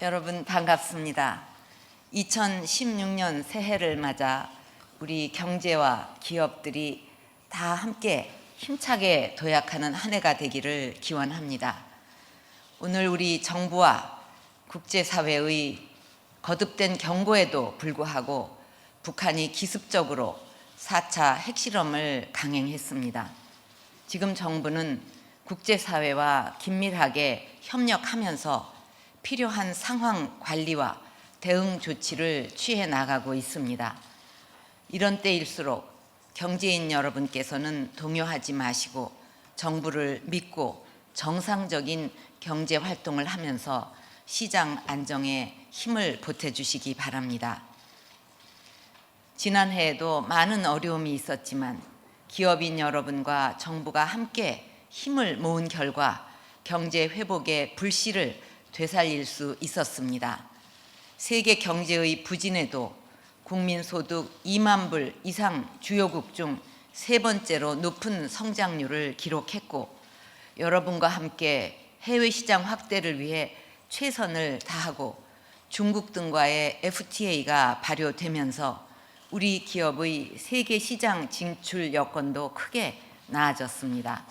여러분 반갑습니다. 2016년 새해를 맞아 우리 경제와 기업들이 다 함께 힘차게 도약하는 한 해가 되기를 기원합니다. 오늘 우리 정부와 국제사회의 거듭된 경고에도 불구하고 북한이 기습적으로 4차 핵실험을 강행했습니다. 지금 정부는 국제사회와 긴밀하게 협력하면서 필요한 상황 관리와 대응 조치를 취해 나가고 있습니다. 이런 때일수록 경제인 여러분께서는 동요하지 마시고 정부를 믿고 정상적인 경제 활동을 하면서 시장 안정에 힘을 보태주시기 바랍니다. 지난해에도 많은 어려움이 있었지만 기업인 여러분과 정부가 함께 힘을 모은 결과 경제 회복의 불씨를 되살릴 수 있었습니다. 세계 경제의 부진에도 국민 소득 2만 불 이상 주요국 중 세 번째로 높은 성장률을 기록했고 여러분과 함께 해외 시장 확대를 위해 최선을 다하고 중국 등과의 FTA가 발효되면서 우리 기업의 세계 시장 진출 여건도 크게 나아졌습니다.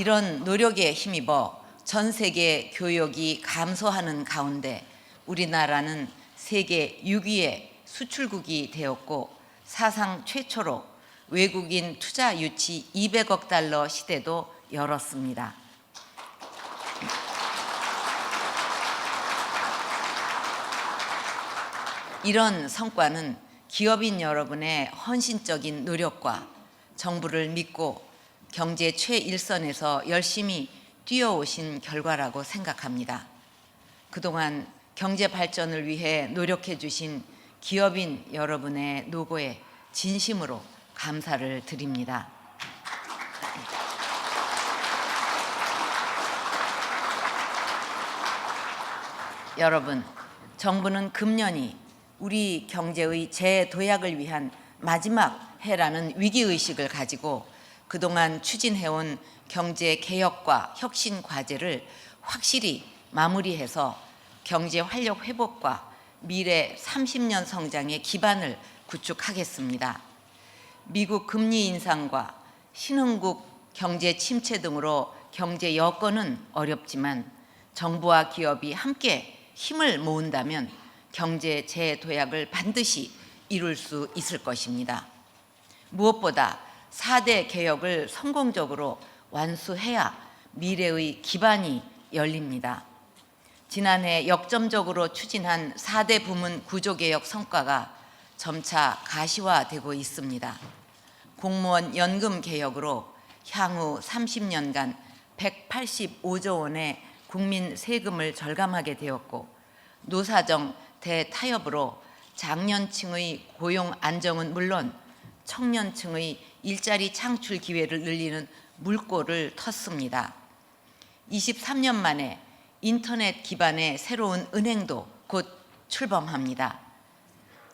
이런 노력에 힘입어 전 세계 교역이 감소하는 가운데 우리나라는 세계 6위의 수출국이 되었고 사상 최초로 외국인 투자 유치 200억 달러 시대도 열었습니다. 이런 성과는 기업인 여러분의 헌신적인 노력과 정부를 믿고 경제 최일선에서 열심히 뛰어오신 결과라고 생각합니다. 그동안 경제 발전을 위해 노력해 주신 기업인 여러분의 노고에 진심으로 감사를 드립니다. 여러분, 정부는 금년이 우리 경제의 재도약을 위한 마지막 해라는 위기의식을 가지고 그동안 추진해온 경제 개혁과 혁신 과제를 확실히 마무리해서 경제 활력 회복과 미래 30년 성장의 기반을 구축하겠습니다. 미국 금리 인상과 신흥국 경제 침체 등으로 경제 여건은 어렵지만 정부와 기업이 함께 힘을 모은다면 경제 재도약을 반드시 이룰 수 있을 것입니다. 무엇보다 4대 개혁을 성공적으로 완수해야 미래의 기반이 열립니다. 지난해 역점적으로 추진한 4대 부문 구조개혁 성과가 점차 가시화되고 있습니다. 공무원 연금 개혁으로 향후 30년간 185조 원의 국민 세금을 절감하게 되었고 노사정 대타협으로 장년층의 고용 안정은 물론 청년층의 일자리 창출 기회를 늘리는 물꼬를 텄습니다. 23년 만에 인터넷 기반의 새로운 은행도 곧 출범합니다.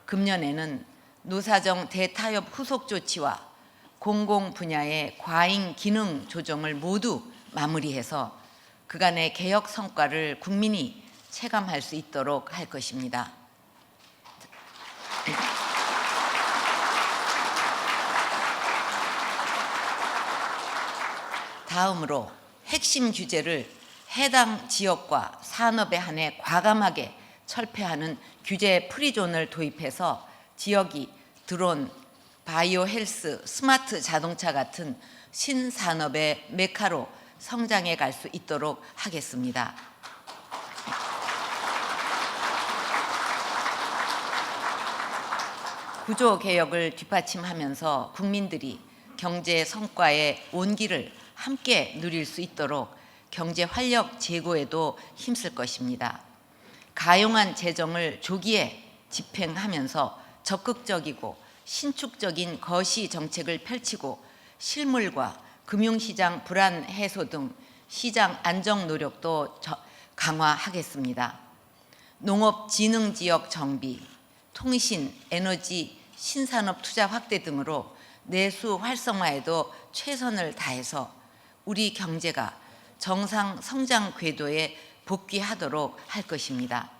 금년에는 노사정 대타협 후속 조치와 공공 분야의 과잉 기능 조정을 모두 마무리해서 그간의 개혁 성과를 국민이 체감할 수 있도록 할 것입니다. 다음으로 핵심 규제를 해당 지역과 산업에 한해 과감하게 철폐하는 규제 프리존을 도입해서 지역이 드론, 바이오 헬스, 스마트 자동차 같은 신산업의 메카로 성장해 갈 수 있도록 하겠습니다. 구조 개혁을 뒷받침하면서 국민들이 경제 성과의 온기를 함께 누릴 수 있도록 경제 활력 제고에도 힘쓸 것입니다. 가용한 재정을 조기에 집행하면서 적극적이고 신축적인 거시 정책을 펼치고 실물과 금융시장 불안 해소 등 시장 안정 노력도 강화하겠습니다. 농업진흥지역 정비, 통신, 에너지, 신산업 투자 확대 등으로 내수 활성화에도 최선을 다해서 우리 경제가 정상 성장 궤도에 복귀하도록 할 것입니다.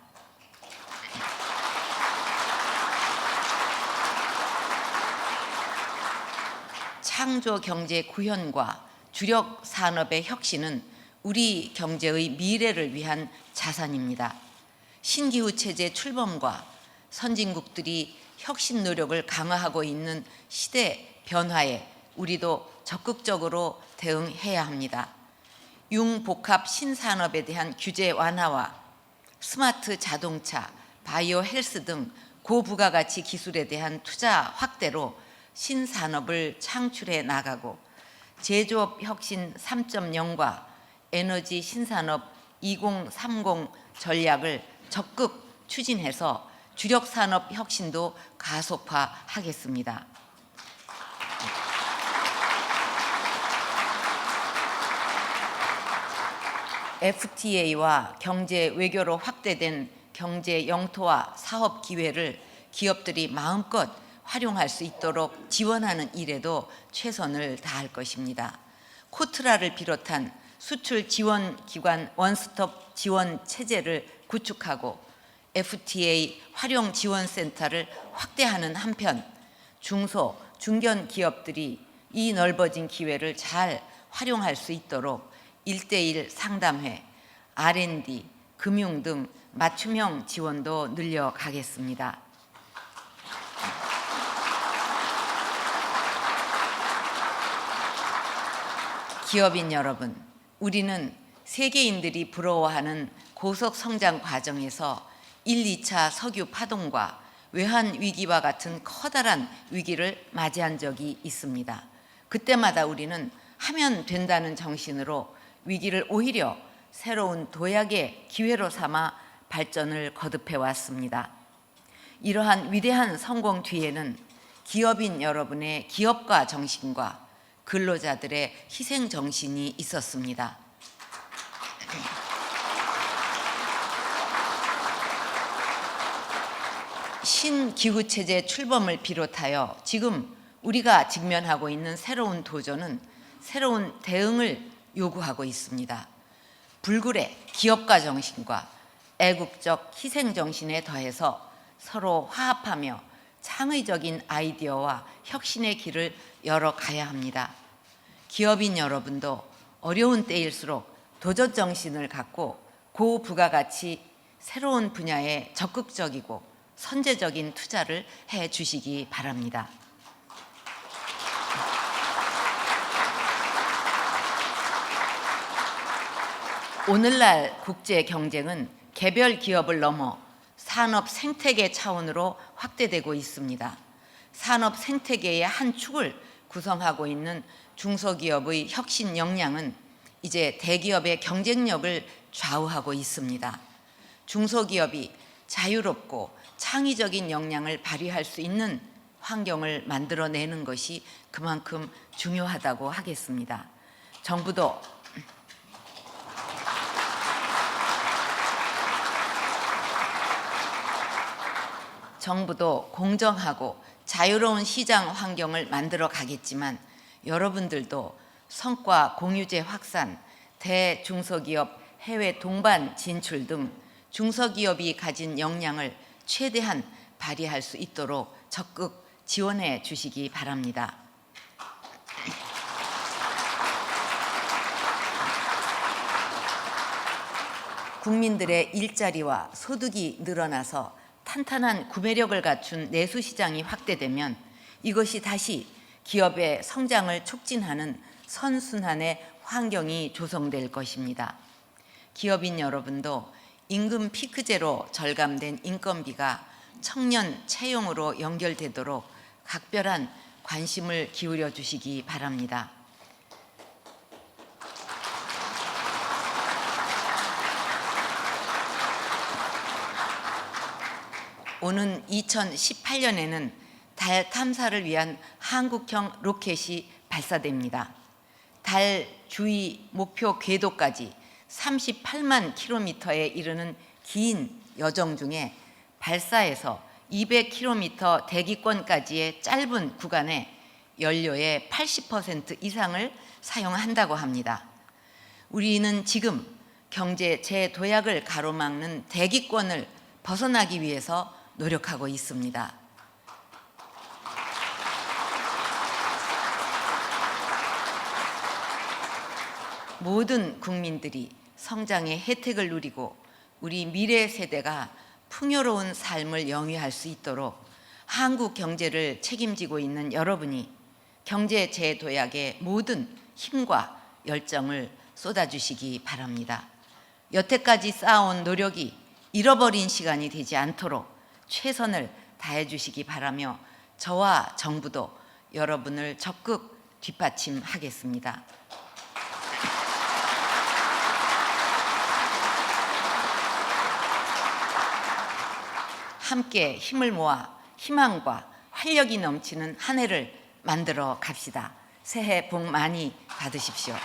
창조 경제 구현과 주력 산업의 혁신은 우리 경제의 미래를 위한 자산입니다. 신기후 체제 출범과 선진국들이 혁신 노력을 강화하고 있는 시대 변화에 우리도 적극적으로 대응해야 합니다. 융복합 신산업에 대한 규제 완화와 스마트 자동차, 바이오 헬스 등 고부가가치 기술에 대한 투자 확대로 신산업을 창출해 나가고 제조업 혁신 3.0과 에너지 신산업 2030 전략을 적극 추진해서 주력 산업 혁신도 가속화하겠습니다. FTA와 경제 외교로 확대된 경제 영토와 사업 기회를 기업들이 마음껏 활용할 수 있도록 지원하는 일에도 최선을 다할 것입니다. 코트라를 비롯한 수출 지원 기관 원스톱 지원 체제를 구축하고 FTA 활용 지원 센터를 확대하는 한편 중소 중견 기업들이 이 넓어진 기회를 잘 활용할 수 있도록 일대일 상담회, R&D, 금융 등 맞춤형 지원도 늘려가겠습니다. 기업인 여러분, 우리는 세계인들이 부러워하는 고속 성장 과정에서 1, 2차 석유 파동과 외환 위기와 같은 커다란 위기를 맞이한 적이 있습니다. 그때마다 우리는 하면 된다는 정신으로 위기를 오히려 새로운 도약의 기회로 삼아 발전을 거듭해 왔습니다. 이러한 위대한 성공 뒤에는 기업인 여러분의 기업가 정신과 근로자들의 희생 정신이 있었습니다. 신기후 체제 출범을 비롯하여 지금 우리가 직면하고 있는 새로운 도전은 새로운 대응을 요구하고 있습니다. 불굴의 기업가 정신과 애국적 희생 정신에 더해서 서로 화합하며 창의적인 아이디어와 혁신의 길을 열어가야 합니다. 기업인 여러분도 어려운 때일수록 도전 정신을 갖고 고부가가치 새로운 분야에 적극적이고 선제적인 투자를 해 주시기 바랍니다. 오늘날 국제 경쟁은 개별 기업을 넘어 산업 생태계 차원으로 확대되고 있습니다. 산업 생태계의 한 축을 구성하고 있는 중소기업의 혁신 역량은 이제 대기업의 경쟁력을 좌우하고 있습니다. 중소기업이 자유롭고 창의적인 역량을 발휘할 수 있는 환경을 만들어내는 것이 그만큼 중요하다고 하겠습니다. 정부도 정부도 공정하고 자유로운 시장 환경을 만들어 가겠지만 여러분들도 성과 공유제 확산, 대중소기업 해외 동반 진출 등 중소기업이 가진 역량을 최대한 발휘할 수 있도록 적극 지원해 주시기 바랍니다. 국민들의 일자리와 소득이 늘어나서 탄탄한 구매력을 갖춘 내수 시장이 확대되면 이것이 다시 기업의 성장을 촉진하는 선순환의 환경이 조성될 것입니다. 기업인 여러분도 임금 피크제로 절감된 인건비가 청년 채용으로 연결되도록 각별한 관심을 기울여 주시기 바랍니다. 오는 2018년에는 달 탐사를 위한 한국형 로켓이 발사됩니다. 달 주위 목표 궤도까지 38만 킬로미터에 이르는 긴 여정 중에 발사에서 200km 대기권까지의 짧은 구간에 연료의 80% 이상을 사용한다고 합니다. 우리는 지금 경제 재도약을 가로막는 대기권을 벗어나기 위해서 노력하고 있습니다. 모든 국민들이 성장의 혜택을 누리고 우리 미래 세대가 풍요로운 삶을 영위할 수 있도록 한국 경제를 책임지고 있는 여러분이 경제 재도약에 모든 힘과 열정을 쏟아주시기 바랍니다. 여태까지 쌓아온 노력이 잃어버린 시간이 되지 않도록 최선을 다해 주시기 바라며 저와 정부도 여러분을 적극 뒷받침하겠습니다. 함께 힘을 모아 희망과 활력이 넘치는 한 해를 만들어 갑시다. 새해 복 많이 받으십시오.